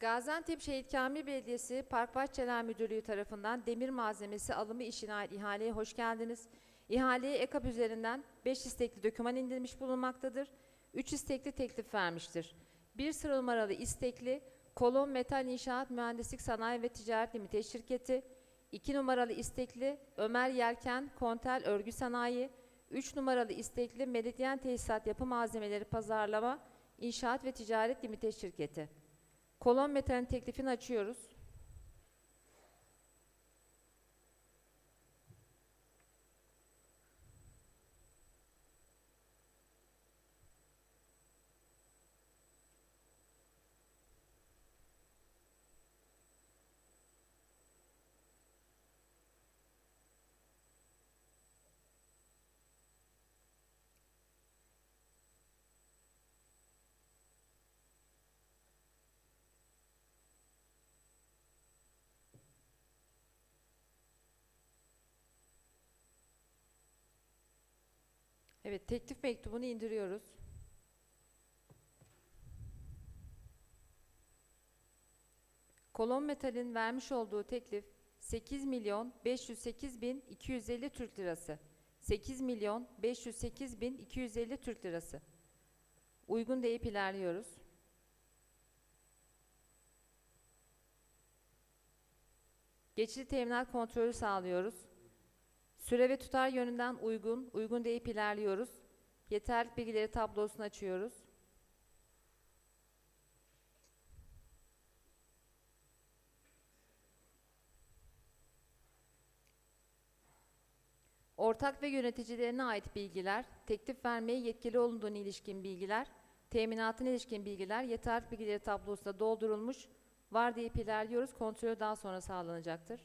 Gaziantep Şehit Kamil Belediyesi Park Bahçeler Müdürlüğü tarafından demir malzemesi alımı işine ait ihaleye hoş geldiniz. İhaleye EKAP üzerinden 5 istekli döküman indirilmiş bulunmaktadır. 3 istekli teklif vermiştir. 1 sıra numaralı istekli Kolon Metal İnşaat Mühendislik Sanayi ve Ticaret Limited Şirketi, 2 numaralı istekli Ömer Yelken Kontel Örgü Sanayi, 3 numaralı istekli Meridyen Tesisat Yapı Malzemeleri Pazarlama İnşaat ve Ticaret Limited Şirketi. Kolon metalin teklifini açıyoruz. Evet, teklif mektubunu indiriyoruz. Kolon Metal'in vermiş olduğu teklif 8 milyon 508 bin 250 Türk lirası. 8 milyon 508 bin 250 Türk lirası. Uygun deyip ilerliyoruz. Geçici teminat kontrolü sağlıyoruz. Süre ve tutar yönünden uygun, uygun deyip ilerliyoruz. Yeterlik bilgileri tablosunu açıyoruz. Ortak ve yöneticilerine ait bilgiler, teklif vermeye yetkili olunduğuna ilişkin bilgiler, teminatına ilişkin bilgiler, yeterlik bilgileri tablosunda doldurulmuş, var deyip ilerliyoruz. Kontrolü daha sonra sağlanacaktır.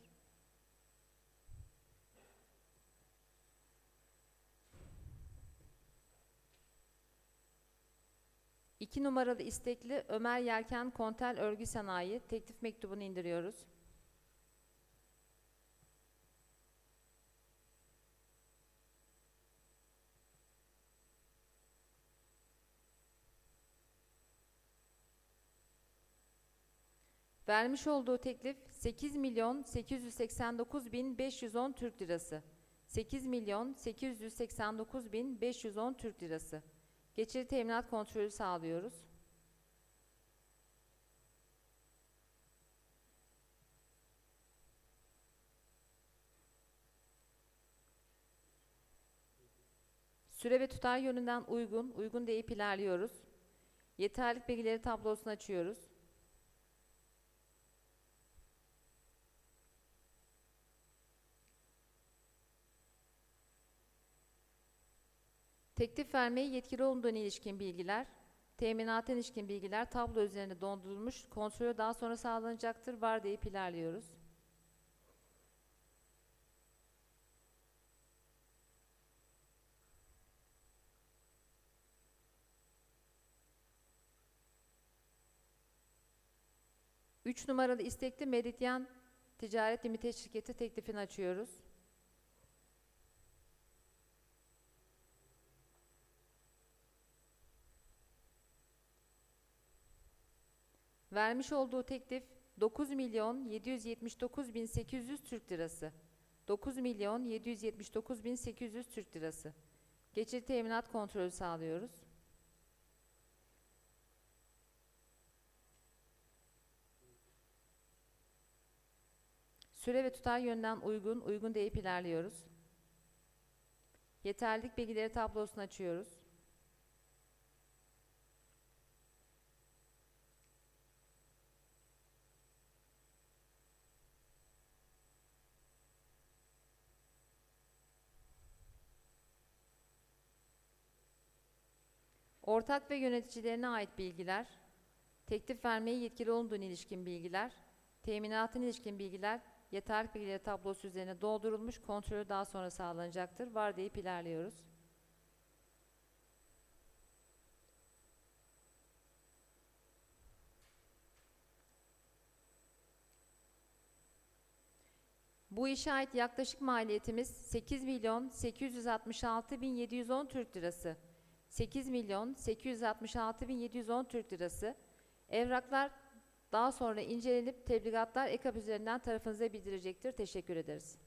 İki numaralı istekli Ömer Yelken Kontel Örgü Sanayi teklif mektubunu indiriyoruz. Vermiş olduğu teklif 8 milyon 889 bin 510 Türk lirası. 8 milyon 889 bin 510 Türk lirası. Geçici teminat kontrolü sağlıyoruz. Süre ve tutar yönünden uygun, uygun deyip ilerliyoruz. Yeterlik bilgileri tablosunu açıyoruz. Teklif vermeye yetkili olduğuna ilişkin bilgiler, teminata ilişkin bilgiler tablo üzerinde dondurulmuş, kontrolü daha sonra sağlanacaktır. Var deyip ilerliyoruz. Üç numaralı istekli Meridyen Ticaret Limited Şirketi teklifini açıyoruz. Vermiş olduğu teklif 9 milyon 779 bin 800 Türk lirası. 9 milyon 779 bin 800 Türk lirası. Geçici teminat kontrolü sağlıyoruz. Süre ve tutar yönden uygun, uygun deyip ilerliyoruz. Yeterlilik bilgileri tablosunu açıyoruz. Ortak ve yöneticilerine ait bilgiler, teklif vermeye yetkili olduğuna ilişkin bilgiler, teminatın ilişkin bilgiler, yeterlik bilgileri tablosu üzerine doldurulmuş, kontrolü daha sonra sağlanacaktır. Var deyip ilerliyoruz. Bu işe ait yaklaşık maliyetimiz 8 milyon 866 bin 710 Türk lirası. 8 milyon 866 bin 710 Türk lirası. Evraklar daha sonra incelenip tebligatlar EKAP üzerinden tarafınıza bildirecektir. Teşekkür ederiz.